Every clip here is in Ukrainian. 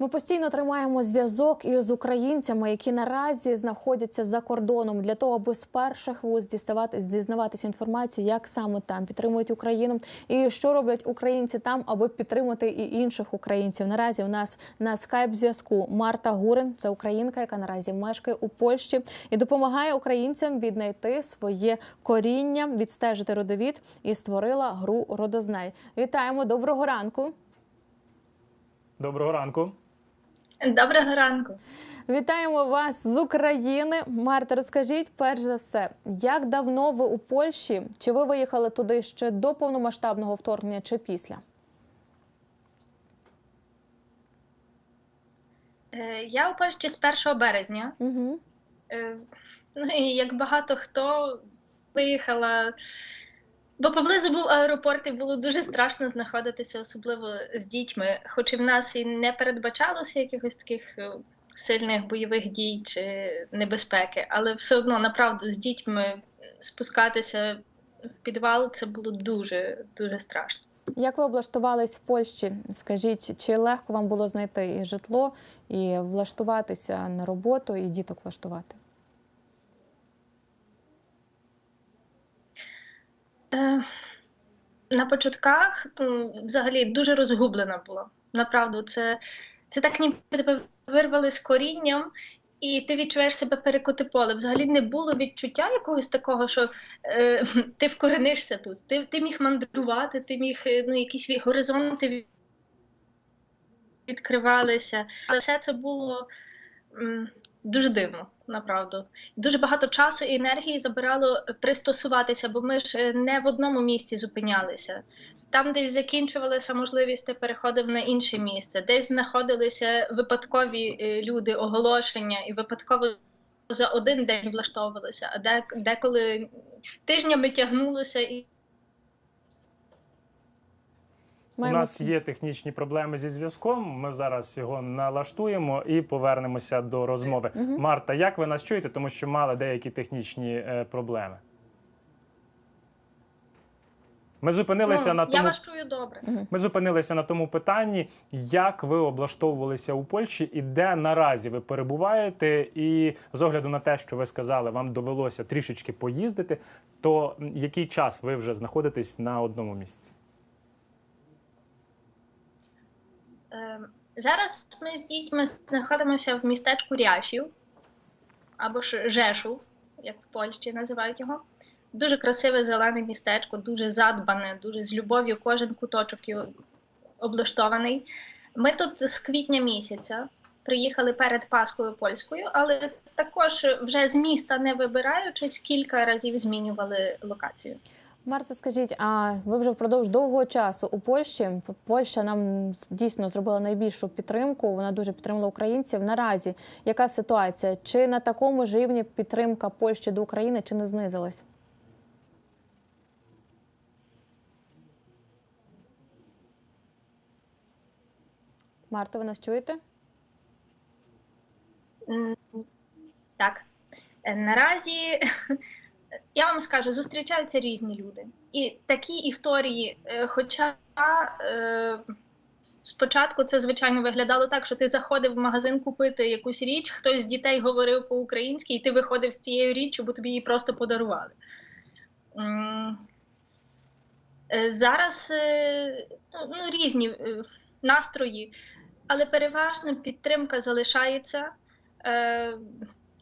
Ми постійно тримаємо зв'язок із українцями, які наразі знаходяться за кордоном, для того, аби з перших вуз діставати дізнаватися інформацію, як саме там підтримують Україну, і що роблять українці там, аби підтримати і інших українців. Наразі у нас на скайп зв'язку Марта Гурин, це українка, яка наразі мешкає у Польщі і допомагає українцям віднайти своє коріння, відстежити родовід і створила гру Родознай. Вітаємо, доброго ранку. Доброго ранку. Доброго ранку. Вітаємо вас з України. Марта, розкажіть перш за все, як давно ви у Польщі? Чи ви виїхали туди ще до повномасштабного вторгнення, чи після? Е, Я у Польщі з 1 березня. Угу. Ну і як багато хто виїхала, бо поблизу був аеропорт, і було дуже страшно знаходитися, особливо з дітьми. Хоч і в нас і не передбачалося якихось таких е, сильних бойових дій чи небезпеки, але все одно направду з дітьми спускатися в підвал це було дуже дуже страшно. Як ви облаштувались в Польщі? Скажіть, чи легко вам було знайти і житло, і влаштуватися на роботу, і діток влаштувати? На початках взагалі дуже розгублена була. Направду, це, це так ніби тебе вирвали з корінням, і ти відчуваєш себе перекоти поле. Взагалі не було відчуття якогось такого, що е, ти вкоренишся тут. Ти, ти міг мандрувати, ти міг е, ну, якісь горизонти від- відкривалися. Але все це було дуже дивно, направду. Дуже багато часу і енергії забирало пристосуватися, бо ми ж е, не в одному місці зупинялися. Там десь закінчувалася можливість, ти переходив на інше місце, десь знаходилися випадкові е, люди, оголошення, і випадково за один день влаштовувалися, а де, деколи тижнями тягнулося і. У нас є технічні проблеми зі зв'язком. Ми зараз його налаштуємо і повернемося до розмови. Мгм. Марта, як ви нас чуєте, тому що мали деякі технічні е, проблеми? Ми зупинилися Ну, на Я тому. вас чую добре. Ми зупинилися на тому питанні, як ви облаштовувалися у Польщі і де наразі ви перебуваєте. І з огляду на те, що ви сказали, вам довелося трішечки поїздити. То який час ви вже знаходитесь на одному місці? Е, Зараз ми з дітьми знаходимося в містечку Ряшів або ж Жешув, як в Польщі називають його. Дуже красиве зелене містечко, дуже задбане, дуже з любов'ю кожен куточок облаштований. Ми тут з квітня місяця приїхали перед Пасхою польською, але також вже з міста не вибираючись, кілька разів змінювали локацію. Марта, скажіть, а ви вже впродовж довгого часу у Польщі? Польща нам дійсно зробила найбільшу підтримку. Вона дуже підтримала українців. Наразі яка ситуація? Чи на такому ж рівні підтримка Польщі до України, чи не знизилась? Марта, ви нас чуєте? Так. Е, Наразі я вам скажу, зустрічаються різні люди. І такі історії, е, хоча е, спочатку це, звичайно, виглядало так, що ти заходив в магазин купити якусь річ, хтось з дітей говорив по-українськи, і ти виходив з цією річчю, бо тобі її просто подарували. Е, Зараз ну, ну, різні настрої, але переважно підтримка залишається.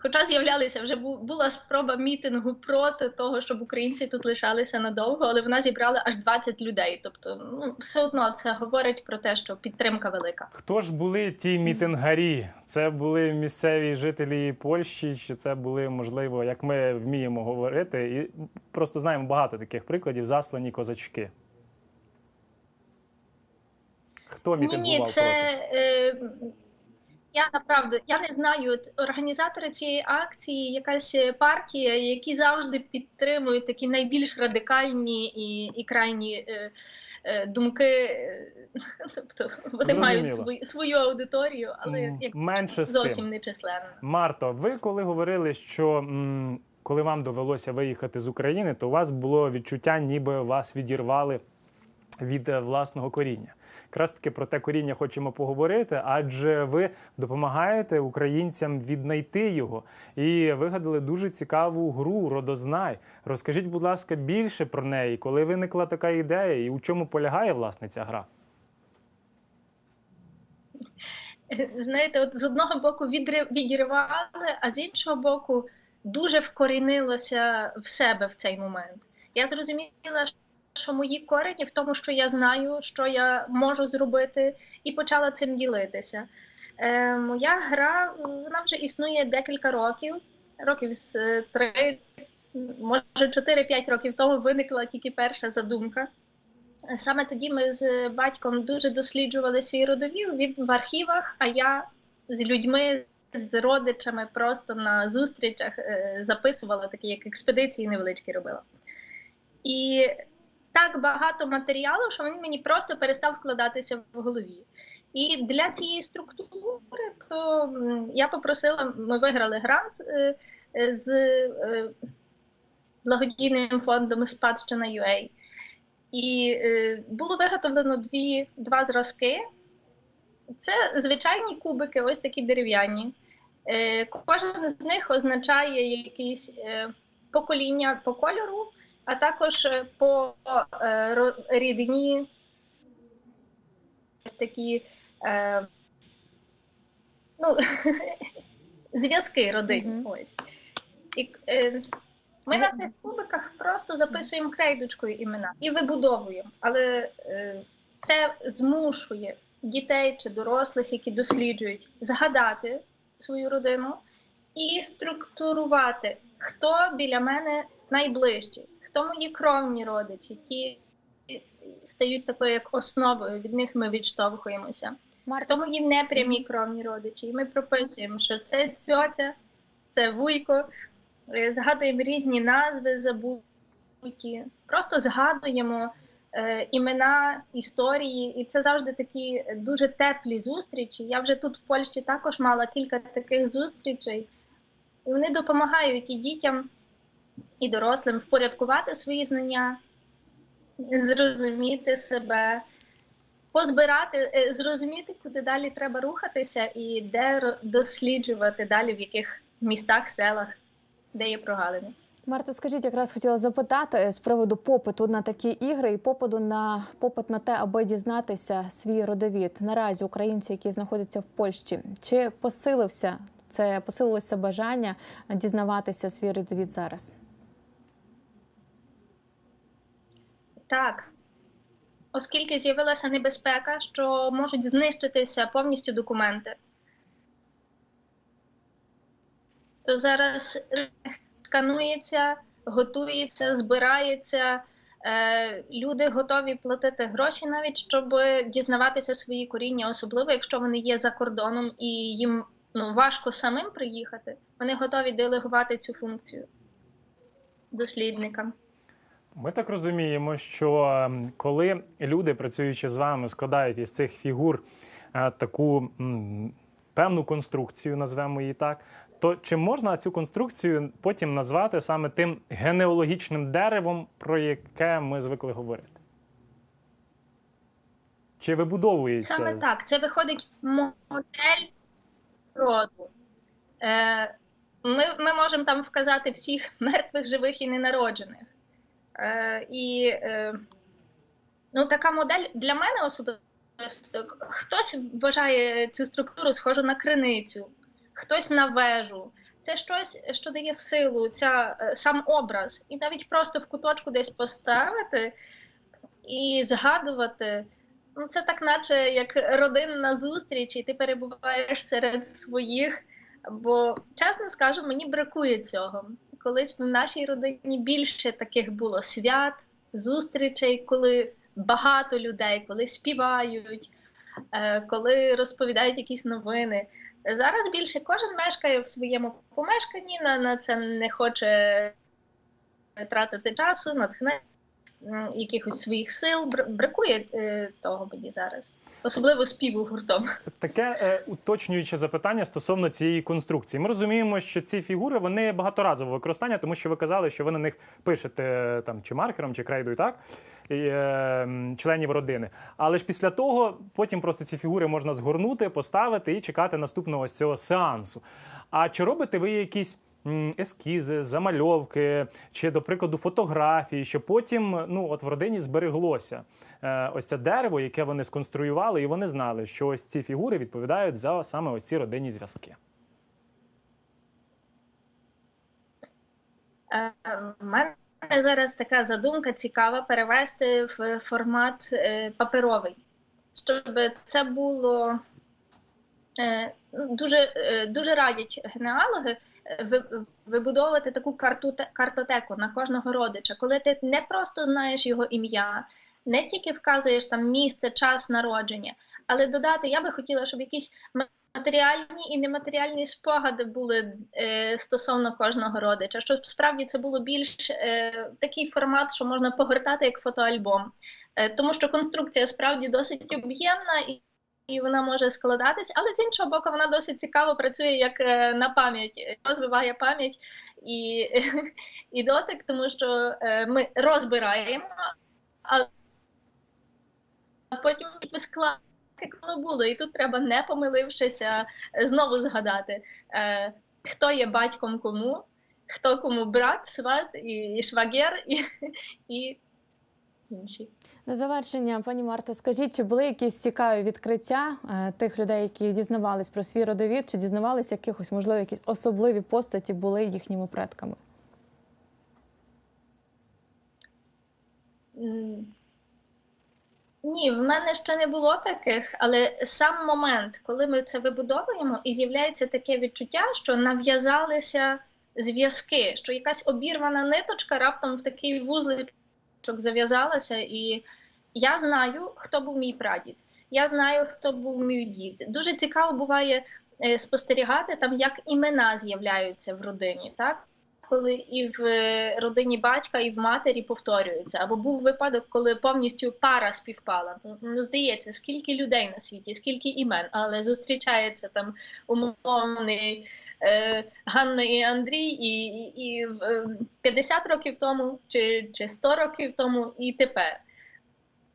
Е, Хоча з'являлися вже була спроба мітингу проти того, щоб українці тут лишалися надовго, але вона зібрала аж 20 людей. Тобто, ну все одно це говорить про те, що підтримка велика. Хто ж були ті мітингарі? Це були місцеві жителі Польщі, чи це були, можливо, як ми вміємо говорити, і просто знаємо багато таких прикладів заслані козачки. Хто Ні, мітингував ні, це проти? Я направду я не знаю. Організатори цієї акції, якась партія, які завжди підтримують такі найбільш радикальні і, і крайні е, е, думки. е, Тобто вони Зрозуміло. мають свою, свою аудиторію, але як Менше зовсім не численна. Марто, ви коли говорили, що м, коли вам довелося виїхати з України, то у вас було відчуття, ніби вас відірвали від е, власного коріння. Якраз таки про те коріння хочемо поговорити, адже ви допомагаєте українцям віднайти його і вигадали дуже цікаву гру Родознай. Розкажіть, будь ласка, більше про неї, коли виникла така ідея, і у чому полягає власне ця гра? знаєте, от з одного боку відірвали, а з іншого боку, дуже вкорінилося в себе в цей момент. Я зрозуміла, що мої корені в тому, що я знаю, що я можу зробити, і почала цим ділитися. Е, моя гра вона вже існує декілька років, років з е, три, може 4-5 років тому виникла тільки перша задумка. Саме тоді ми з батьком дуже досліджували свій родовід він в архівах, а я з людьми, з родичами просто на зустрічах е, записувала такі, як експедиції невеличкі робила. І так багато матеріалу, що він мені просто перестав вкладатися в голові. І для цієї структури то я попросила, ми виграли грант е, е, з е, благодійним фондом Спадщина UA. І було виготовлено дві, два зразки. Це звичайні кубики, ось такі дерев'яні. Кожен з них означає якесь е, покоління по кольору, а також е, по е, рідні ось такі е, ну, зв'язки родинні. Мгм. Ось. І, ми на цих кубиках просто записуємо крейдочкою імена і вибудовуємо. Але це змушує дітей чи дорослих, які досліджують, згадати свою родину і структурувати, хто біля мене найближчий, хто мої кровні родичі, ті стають такою як основою, від них ми відштовхуємося. Марта, Хто мої непрямі кровні родичі, і ми прописуємо, що це цьоця, це вуйко, Е, згадуємо різні назви забуті, просто згадуємо е, імена, історії, і це завжди такі дуже теплі зустрічі. Я вже тут в Польщі також мала кілька таких зустрічей, і вони допомагають і дітям, і дорослим впорядкувати свої знання, зрозуміти себе. Позбирати, е, зрозуміти, куди далі треба рухатися, і де досліджувати далі, в яких містах, селах, де є прогалини. Марто, скажіть, якраз хотіла запитати е, з приводу попиту на такі ігри і попиту на попит на те, аби дізнатися свій родовід. Наразі українці, які знаходяться в Польщі, чи посилився це посилилося бажання дізнаватися свій родовід зараз? Так. Оскільки з'явилася небезпека, що можуть знищитися повністю документи, то зараз сканується, готується, збирається. Е, люди готові платити гроші навіть, щоб дізнаватися свої коріння, особливо якщо вони є за кордоном і їм ну, важко самим приїхати. Вони готові делегувати цю функцію дослідникам. Ми так розуміємо, що ем, коли люди, працюючи з вами, складають із цих фігур е, таку певну конструкцію, назвемо її так, то чи можна цю конструкцію потім назвати саме тим генеалогічним деревом, про яке ми звикли говорити? Чи вибудовується? Саме так, це виходить модель роду. Е, ми, ми можемо там вказати всіх мертвих, живих і ненароджених. Е, і е, ну, така модель для мене особисто хтось вважає цю структуру схожу на криницю, хтось на вежу. Це щось, що дає силу, ця, е, сам образ. І навіть просто в куточку десь поставити і згадувати. Ну, це так, наче як родинна зустріч, і ти перебуваєш серед своїх. Бо, чесно скажу, мені бракує цього. Колись в нашій родині більше таких було свят, зустрічей, коли багато людей, коли співають, е, коли розповідають якісь новини. Зараз більше кожен мешкає в своєму помешканні, на, це не хоче тратити часу, натхнення. Якихось своїх сил. Бр- Бракує е, того мені зараз, особливо співу гуртом. Таке е, уточнююче запитання стосовно цієї конструкції. Ми розуміємо, що ці фігури вони багаторазового використання, тому що ви казали, що ви на них пишете там чи маркером, чи крейдою, так і, е, членів родини. Але ж після того потім просто ці фігури можна згорнути, поставити і чекати наступного ось цього сеансу. А чи робите ви якісь? Ескізи, замальовки чи, до прикладу, фотографії, що потім ну от в родині збереглося е, ось це дерево, яке вони сконструювали, і вони знали, що ось ці фігури відповідають за саме ось ці родинні зв'язки. Е, У мене зараз така задумка цікава перевести в формат е, паперовий, щоб це було е, ну, дуже, е, дуже радять генеалоги е, вибудовувати таку карту, картотеку на кожного родича, коли ти не просто знаєш його ім'я, не тільки вказуєш там місце, час народження, але додати, я би хотіла, щоб якісь матеріальні і нематеріальні спогади були е, стосовно кожного родича, щоб справді це було більш е, такий формат, що можна погортати як фотоальбом. Е, тому що конструкція справді досить об'ємна і. І вона може складатись, але з іншого боку, вона досить цікаво працює як е, на пам'ять, розвиває пам'ять і, і дотик, тому що е, ми розбираємо, а потім склад як воно було. І тут треба, не помилившися, е, знову згадати, е, хто є батьком кому, хто кому брат, сват і, і швагер, і, і інші. На завершення, пані Марто, скажіть, чи були якісь цікаві відкриття е, тих людей, які дізнавались про свій родовід, чи дізнавались якихось, можливо, якісь особливі постаті були їхніми предками? Ні, в мене ще не було таких, але сам момент, коли ми це вибудовуємо, і з'являється таке відчуття, що нав'язалися зв'язки, що якась обірвана ниточка раптом в такий вузличок зав'язалася, і я знаю, хто був мій прадід. Я знаю, хто був мій дід. Дуже цікаво буває е, спостерігати там, як імена з'являються в родині, так? Коли і в е, родині батька, і в матері повторюються. Або був випадок, коли повністю пара співпала. Ну, здається, скільки людей на світі, скільки імен, але зустрічається там умовний Ганна і Андрій, і, і, і е, 50 років тому, чи, чи 100 років тому, і тепер.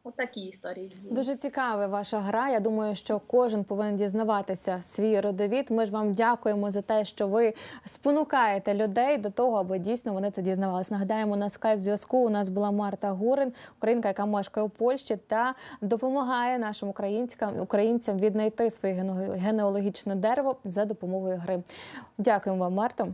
Отакі історії. Дуже цікава ваша гра. Я думаю, що кожен повинен дізнаватися свій родовід. Ми ж вам дякуємо за те, що ви спонукаєте людей до того, аби дійсно вони це дізнавалися. Нагадаємо, на скайп зв'язку у нас була Марта Гурин, українка, яка мешкає у Польщі та допомагає нашим українцям українцям віднайти своє гене- генеалогічне дерево за допомогою гри. Дякуємо вам, Марто.